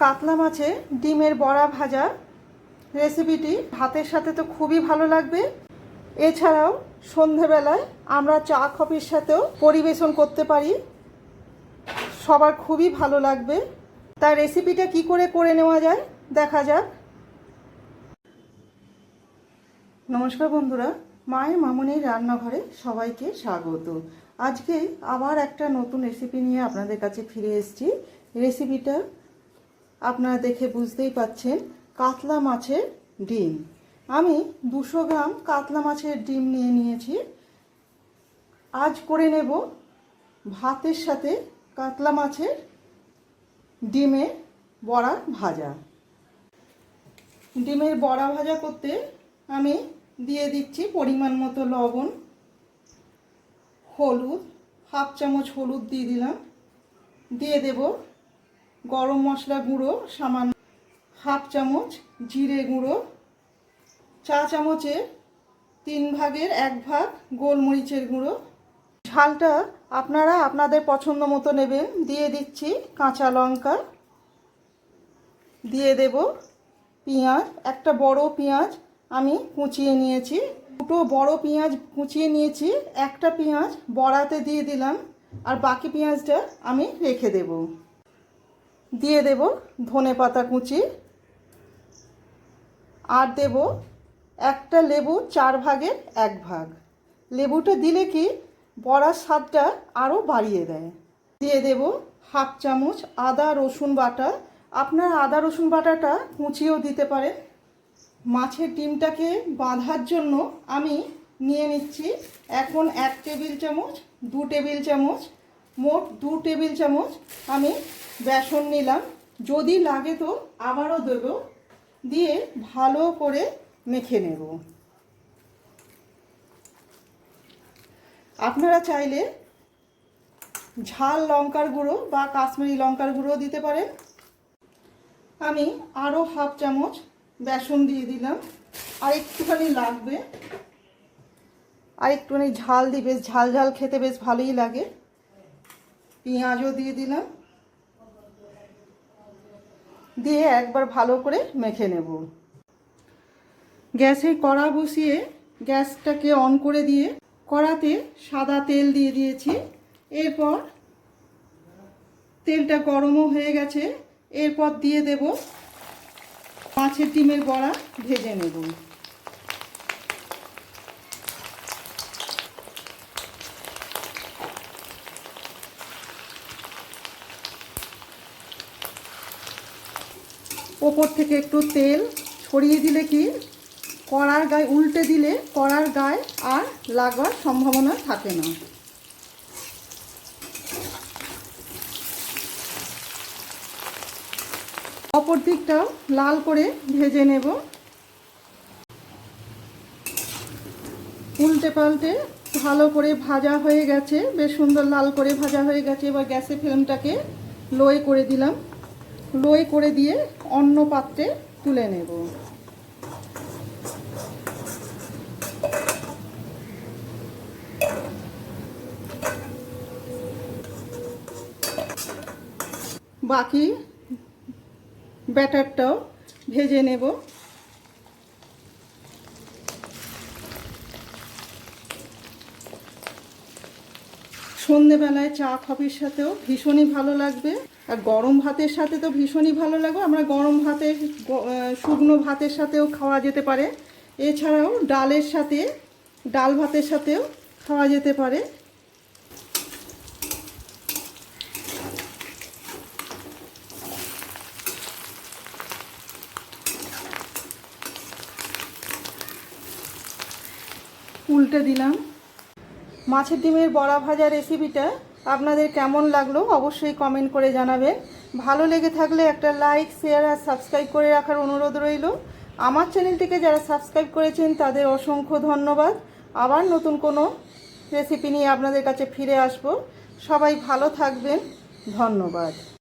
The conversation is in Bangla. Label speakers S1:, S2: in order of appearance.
S1: কাতলা মাছে ডিমের বড়া ভাজা রেসিপিটি ভাতের সাথে তো খুবই ভালো লাগবে। এছাড়াও সন্ধেবেলায় আমরা চা, কফির সাথেও পরিবেশন করতে পারি। সবার খুবই ভালো লাগবে। তার রেসিপিটা কি করে করে নেওয়া যায় দেখা যাক। নমস্কার বন্ধুরা, মায়ের মামনির রান্নাঘরে সবাইকে স্বাগত। আজকে আবার একটা নতুন রেসিপি নিয়ে আপনাদের কাছে ফিরে এসেছি। রেসিপিটা আপনারা দেখে বুঝতেই পাচ্ছেন কাতলা মাছের ডিম। আমি দুশো গ্রাম কাতলা মাছের ডিম নিয়ে নিয়েছি। আজ করে নেব ভাতের সাথে কাতলা মাছের ডিমের বড়া ভাজা। ডিমের বড়া ভাজা করতে আমি দিয়ে দিচ্ছি পরিমাণ মতো লবণ, হলুদ, হাফ চামচ হলুদ দিয়ে দিলাম। দিয়ে দেব গরম মশলা গুঁড়ো, সামান্য হাফ চামচ জিরে গুঁড়ো, চা চামচের তিন ভাগের এক ভাগ গোলমরিচের গুঁড়ো। ঝালটা আপনারা আপনাদের পছন্দ মতো নেবেন। দিয়ে দিচ্ছি কাঁচা লঙ্কা। দিয়ে দেব পেঁয়াজ। একটা বড় পেঁয়াজ আমি কুচিয়ে নিয়েছি। দুটো বড় পেঁয়াজ কুচিয়ে নিয়েছি। একটা পেঁয়াজ বড়াতে দিয়ে দিলাম। আর বাকি পেঁয়াজটা আমি রেখে দেব। দিয়ে দেব ধনে পাতা কুচি। আর দেব একটা লেবু চার ভাগের এক ভাগ। লেবুটা দিলে কি বড়ার স্বাদটা আরও বাড়িয়ে দেয়। দিয়ে দেব হাফ চামচ আদা রসুন বাটা। আপনার আদা রসুন বাটাটা কুচিয়েও দিতে পারেন। মাছের ডিমটাকে বাঁধার জন্য আমি নিয়ে নিচ্ছি এখন এক টেবিল চামচ, দু টেবিল চামচ মোট দু টেবিল চামচ আমি বেসন নিলাম। যদি লাগে তো আবারও দেব। দিয়ে ভালো করে মেখে নেব। আপনারা চাইলে ঝাল লঙ্কার গুঁড়ো বা কাশ্মীরি লঙ্কার গুঁড়ো দিতে পারেন। আমি আরও হাফ চামচ বেসন দিয়ে দিলাম। আর একটুখানি লাগবে। আর একটুখানি ঝাল দিয়ে বেশ ঝাল ঝাল খেতে বেশ ভালোই লাগে। পেঁয়াজও দিয়ে দিলাম। দিয়ে একবার ভালো করে মেখে নেব। গ্যাসে কড়া বসিয়ে গ্যাসটাকে অন করে দিয়ে কড়াতে সাদা তেল দিয়ে দিয়েছি। এরপর তেলটা গরমও হয়ে গেছে। এরপর দিয়ে দেব মাছের ডিমের বড়া ভেজে নেব। ওপর থেকে একটু তেল ছড়িয়ে দিলে কি? কড়ার গায়ে উল্টে দিলে কড়ার গায়ে আর লাগবার সম্ভাবনা থাকে না। অপর দিকটাও লাল করে ভেজে নেব। উল্টে পাল্টে ভালো করে ভাজা হয়ে গেছে, বেশ সুন্দর লাল করে ভাজা হয়ে গেছে। এবার গ্যাসের ফ্লেমটাকে লোয়ে করে দিলাম। লোয়ে করে দিয়ে অন্য পাত্রে তুলে নেব। বাকি ব্যাটারটাও ভেজে নেব। সন্ধেবেলায় চা কফির সাথেও ভীষণই ভালো লাগবে। আর গরম ভাতের সাথে তো ভীষণই ভালো লাগবে আমরা গরম ভাতের শুকনো ভাতের সাথেও খাওয়া যেতে পারে। এছাড়াও ডালের সাথে, ডাল ভাতের সাথেও খাওয়া যেতে পারে। উল্টে দিলাম। মাছের ডিমের বড়া ভাজা রেসিপিটা আপনাদের কেমন লাগল অবশ্যই কমেন্ট করে জানাবেন। ভালো লেগে থাকলে একটা লাইক শেয়ার আর সাবস্ক্রাইব করে রাখার অনুরোধ রইল। আমার চ্যানেলটিকে যারা সাবস্ক্রাইব করেছেন, তাদের অসংখ্য ধন্যবাদ। আবার নতুন কোনো রেসিপি নিয়ে আপনাদের কাছে ফিরে আসব। সবাই ভালো থাকবেন। ধন্যবাদ।